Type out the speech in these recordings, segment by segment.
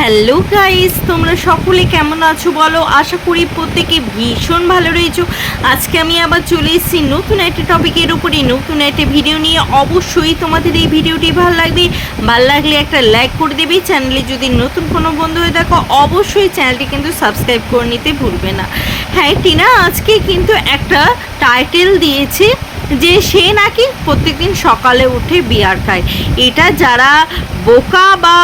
Hello guys, তোমরা সকলে কেমন আছো বলো? আশা করি প্রত্যেকে ভীষণ ভালো রয়েছো। আজকে আমি আবার চলে এসেছি নতুন একটা টপিকের উপরে। নতুন একটা ভিডিও নিয়ে। অবশ্যই তোমাদের এই ভিডিওটি ভালো লাগবে। ভালো লাগলে একটা লাইক করে দেবে। চ্যানেলে যদি নতুন কোনো বন্ধু হয়ে দেখো অবশ্যই চ্যানেলটি কিন্তু সাবস্ক্রাইব করে নিতে ভুলবে না। হ্যাঁ টিনা আজকে কিন্তু একটা টাইটেল দিয়েছে যে সে নাকি প্রত্যেকদিন সকালে উঠে বিয়ার খায়। এটা যারা বোকা বা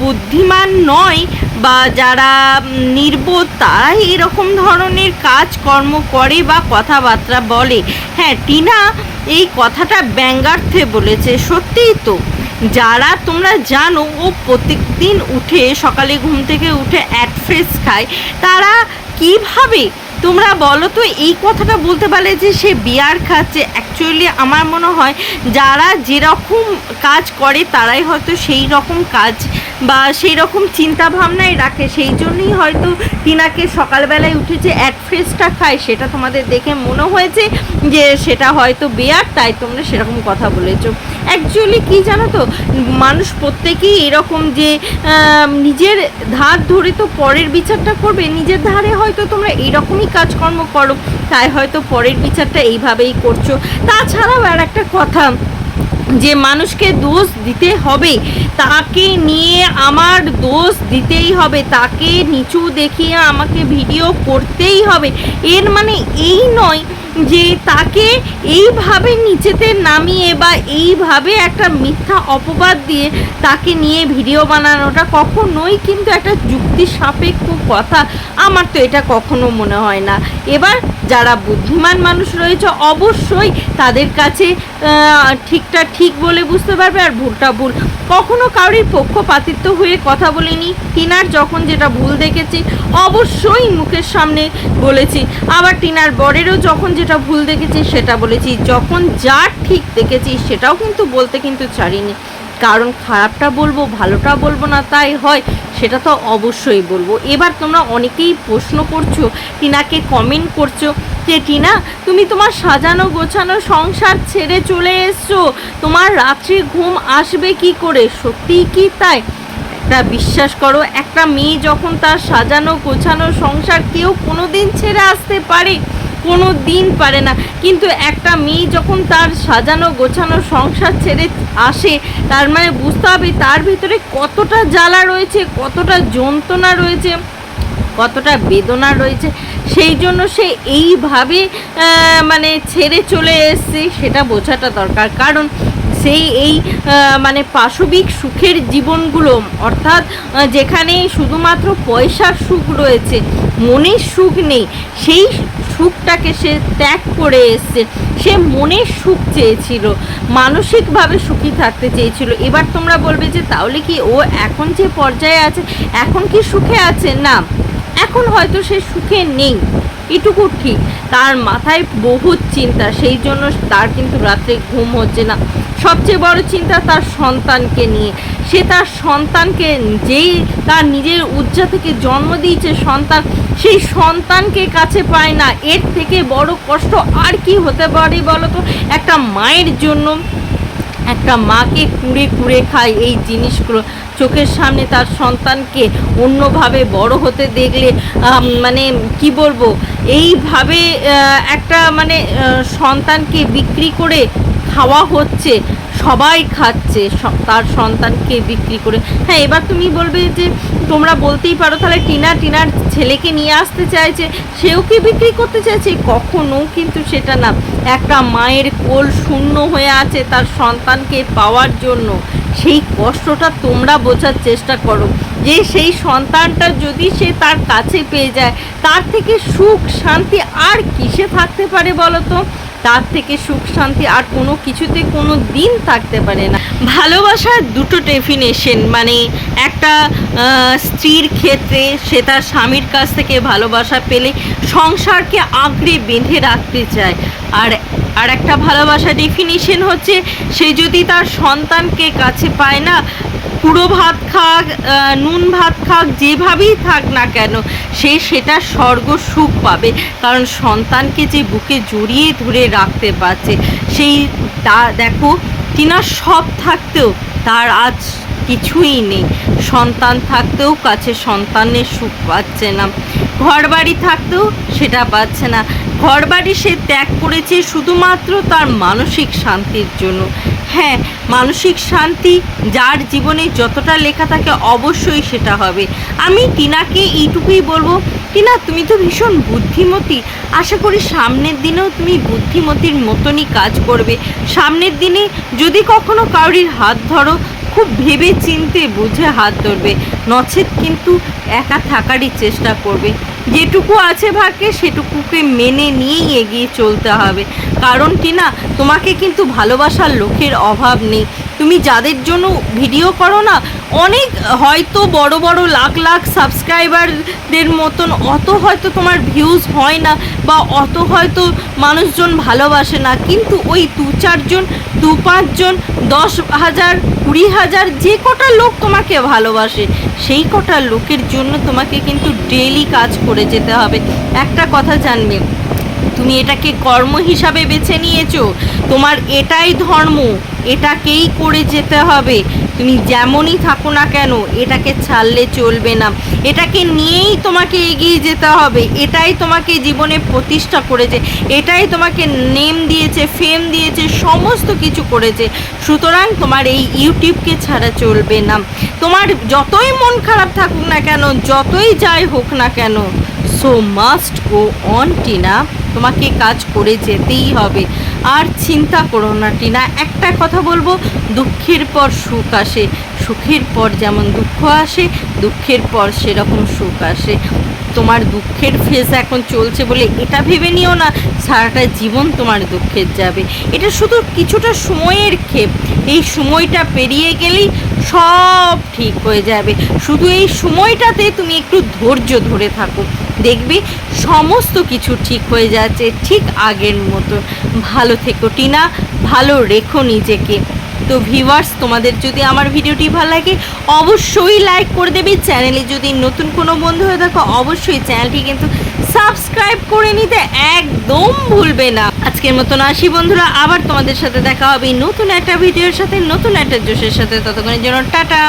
বুদ্ধিমান নয় বা যারা নির্বোধ তারাই এরকম ধরনের কাজকর্ম করে বা কথাবার্তা বলে। হ্যাঁ টিনা এই কথাটা ব্যঙ্গার্থে বলেছে, সত্যিই তো। যারা তোমরা জানো, ও প্রত্যেকদিন উঠে সকালে ঘুম থেকে উঠে অ্যাডফ্রেস খায়। তারা কীভাবে তোমরা বলো তো, এই কথাটা বলতে পারলে যে সে বিয়ার খাচ্ছে। অ্যাকচুয়ালি আমার মনে হয় যারা যেরকম কাজ করে, তারাই হয়তো সেই রকম কাজ বা সেই রকম চিন্তা ভাবনাই রাখে, সেই জন্যই হয়তো টিনাকে সকালবেলায় উঠে যে অ্যাডফ্রেসটা খায়, সেটা তোমাদের দেখে মনে হয়েছে যে সেটা হয়তো বেয়ার, তাই তোমরা সেরকম কথা বলেছ। অ্যাকচুয়ালি কি জানো তো, মানুষ প্রত্যেকেই এরকম যে নিজের ধার ধরে তো পরের বিচারটা করবে, নিজের ধারে হয়তো তোমরা এইরকমই কাজকর্ম করো, তাই হয়তো পরের বিচারটা এইভাবেই করছ। তাছাড়াও আর একটা কথা যে মানুষকে দোষ দিতে হবে, তাকে নিয়ে আমার দোষ দিতেই হবে, তাকে নিচু দেখিয়ে আমাকে ভিডিও করতেই হবে। এর মানে এই নয় যে তাকে এইভাবে নিচেতে নামিয়ে বা এইভাবে একটা মিথ্যা অপবাদ দিয়ে তাকে নিয়ে ভিডিও বানানোটা কখনোই কিন্তু একটা যুক্তি সাপেক্ষ কথা। আমার তো এটা কখনো মনে হয় না। এবার যারা বুদ্ধিমান মানুষ রয়েছে, অবশ্যই তাদের কাছে ঠিকটা ঠিক বলে বুঝতে পারবে আর ভুলটা ভুল। কখনো কারোর পক্ষপাতিত্ব হয়ে কথা বলিনি। টিনার যখন যেটা ভুল দেখেছি, অবশ্যই মুখের সামনে বলেছি। আবার টিনার বরেরও যখন যেটা ভুল দেখেছি সেটা বলেছি। যখন যা ঠিক দেখেছি সেটাও কিন্তু বলতে কিন্তু ছাড়িনি। কারণ খারাপটা বলব, ভালোটা বলব না, তাই হয়, সেটা তো অবশ্যই বলব। এবার তোমরা অনেকেই প্রশ্ন করছ, টিনাকে কমেন্ট করছ যে, টিনা, তুমি তোমার সাজানো গোছানো সংসার ছেড়ে চলে এসছো। তোমার রাত্রি ঘুম আসবে কি করে? সত্যিই কি তাই? একটা বিশ্বাস করো, একটা মেয়ে যখন তার সাজানো গোছানো সংসার কেউ কোনো দিন ছেড়ে আসতে পারে। কোনো দিন পারে না। কিন্তু একটা মেয়ে যখন তার সাজানো, গোছানো সংসার ছেড়ে আসে, তার মানে বুঝতে হবে তার ভিতরে কতটা জ্বালা রয়েছে, কতটা যন্ত্রণা রয়েছে, কতটা বেদনা রয়েছে। সেই জন্য সে এইভাবে মানে ছেড়ে চলে এসছে, সেটা বোঝাটা দরকার। কারণ সেই এই মানে পাশবিক সুখের জীবনগুলো, অর্থাৎ যেখানে শুধুমাত্র পয়সার সুখ রয়েছে, মনের সুখ নেই, সেই সুখটাকে সে ত্যাগ করে এসছে। সে মনের সুখ চেয়েছিল, মানসিকভাবে সুখী থাকতে চেয়েছিল। এবার তোমরা বলবে যে, তাহলে কি ও এখন যে পর্যায়ে আছে, এখন কি সুখে আছে? না, এখন হয়তো সে সুখে নেই। এটুকু ঠিক। তার মাথায় বহুত চিন্তা, সেই জন্য তার কিন্তু রাত্রে ঘুম হচ্ছে না। সবচেয়ে বড় চিন্তা তার সন্তানকে নিয়ে। সে তার সন্তানকে, যেই তার নিজের উজ্জা থেকে জন্ম দিয়েছে সন্তান, সেই সন্তানকে কাছে পায় না। এর থেকে বড় কষ্ট আর কি হতে পারে বলো তো একটা মায়ের জন্য একটা মাকে কুড়ে কুড়ে খায় এই জিনিসগুলো। চোখের সামনে তার সন্তানকে অন্যভাবে বড় হতে দেখলে মানে কি বলব? এইভাবে একটা মানে সন্তানকে বিক্রি করে খাওয়া হচ্ছে, সবাই খাচ্ছে তার সন্তানকে বিক্রি করে। হ্যাঁ এবার তুমি বলবে যে তোমরা বলতেই পারো, তাহলে টিনা, টিনার ছেলেকে নিয়ে আসতে চাইছে, সেও কি বিক্রি করতে চাইছে? কখনো কিন্তু সেটা না। একটা মায়ের কোল শূন্য হয়ে আছে তার সন্তানকে পাওয়ার জন্য। সেই কষ্টটা তোমরা বোঝার চেষ্টা করো। যে সেই সন্তানটা যদি সে তার কাছে পেয়ে যায়, তার থেকে সুখ, শান্তি আর কিসে থাকতে পারে বলো তো? তার থেকে সুখ, শান্তি আর কোনো কিছুতে কোনো দিন থাকতে পারে না। ভালোবাসার দুটো ডেফিনেশন মানে একটা স্ত্রীর ক্ষেত্রে সে তার স্বামীর কাছ থেকে ভালোবাসা পেলে সংসারকে আঁকড়ে বেঁধে রাখতে চায়। আর আর একটা ভালোবাসা ডেফিনিশন হচ্ছে সে যদি তার সন্তানকে কাছে পায় না, পুরো ভাত খাক নুন ভাত খাক, যেভাবেই থাক না কেন, সে সেটা স্বর্গ সুখ পাবে। কারণ সন্তানকে যে বুকে জড়িয়ে ধরে রাখতে পারছে, সেই তা দেখো টিনার সব থাকতেও তার আজ কিছুই নেই। সন্তান থাকতেও কাছে সন্তানের সুখ পাচ্ছে না। ঘর বাড়ি থাকতেও সেটা পাচ্ছে না। ঘর বাড়ি সে ত্যাগ করেছে শুধুমাত্র তার মানসিক শান্তির জন্য। হ্যাঁ মানসিক শান্তি যার জীবনে যতটা লেখা থাকে অবশ্যই সেটা হবে। আমি টিনাকে এইটুকুই বলব, টিনা তুমি তো ভীষণ বুদ্ধিমতী। আশা করি সামনের দিনেও তুমি বুদ্ধিমতির মতনই কাজ করবে। সামনের দিনে যদি কখনো কাউরির হাত ধরো, খুব ভেবে চিনতে বুঝে হাত ধরবে। নচেত কিন্তু একা থাকারই চেষ্টা করবে। যেটুকু আছে ভাগ্যে, সেটুকুকে মেনে নিয়েই এগিয়ে চলতে হবে। কারণ কি না তোমাকে কিন্তু ভালোবাসার লোকের অভাব নেই। তুমি যাদের জন্য ভিডিও করো না অনেক হয়তো বড় বড় লাখ লাখ সাবস্ক্রাইবারদের মতন, অত হয়তো তোমার ভিউজ হয় না বা অত হয়তো মানুষজন ভালোবাসে না। কিন্তু ওই দু চারজন, দু পাঁচজন, দশ হাজার, কুড়ি হাজার যে কটা লোক তোমাকে ভালোবাসে, সেই কটা লোকের জন্য তোমাকে কিন্তু ডেলি কাজ করে যেতে হবে। একটা কথা জানবে, তুমি এটাকে কর্ম হিসাবে বেছে নিয়েছো, তোমার এটাই ধর্ম, এটাকেই করে যেতে হবে। তুমি যেমনই থাকো না কেন, এটাকে ছাড়লে চলবে না। এটাকে নিয়েই তোমাকে এগিয়ে যেতে হবে। এটাই তোমাকে জীবনে প্রতিষ্ঠা করেছে। এটাই তোমাকে নেম দিয়েছে, ফেম দিয়েছে, সমস্ত কিছু করেছে। সুতরাং তোমার এই ইউটিউবকে ছাড়া চলবে না। তোমার যতই মন খারাপ থাকুক না কেন, যতই যাই হোক না কেন so must go on Tina. তোমাকে কাজ করে যেতেই হবে। আর চিন্তা করো না, টিনা। একটা কথা বলব, দুঃখের পর সুখ আসে। সুখের পর যেমন দুঃখ আসে, দুঃখের পর সেরকম সুখ আসে। তোমার দুঃখের ফেজ এখন চলছে বলে এটা ভেবে নিও না, সারাটা জীবন তোমার দুঃখের যাবে। এটা শুধু কিছুটা সময়ের ক্ষেপ। এই সময়টা পেরিয়ে গেলেই সব ঠিক হয়ে যাবে। শুধু এই সময়টাতে তুমি একটু ধৈর্য ধরে থাকো। দেখবে সমস্ত কিছু ঠিক হয়ে যাচ্ছে ঠিক আগের মতো। ভালো থেকো, টিনা। ভালো রেখো নিজেকে। তো ভিউয়ার্স তোমাদের যদি আমার ভিডিওটি ভালো লাগে, অবশ্যই লাইক করে দেবে। চ্যানেলে যদি নতুন কোনো বন্ধু হয়ে থাকো, অবশ্যই চ্যানেলটি কিন্তু সাবস্ক্রাইব করে নিতে একদম ভুলবে না। আজকের মতন আসি বন্ধুরা, আবার তোমাদের সাথে দেখা হবে নতুন একটা ভিডিওর সাথে, নতুন একটা জোশের সাথে। ততক্ষণের জন্য টাটা।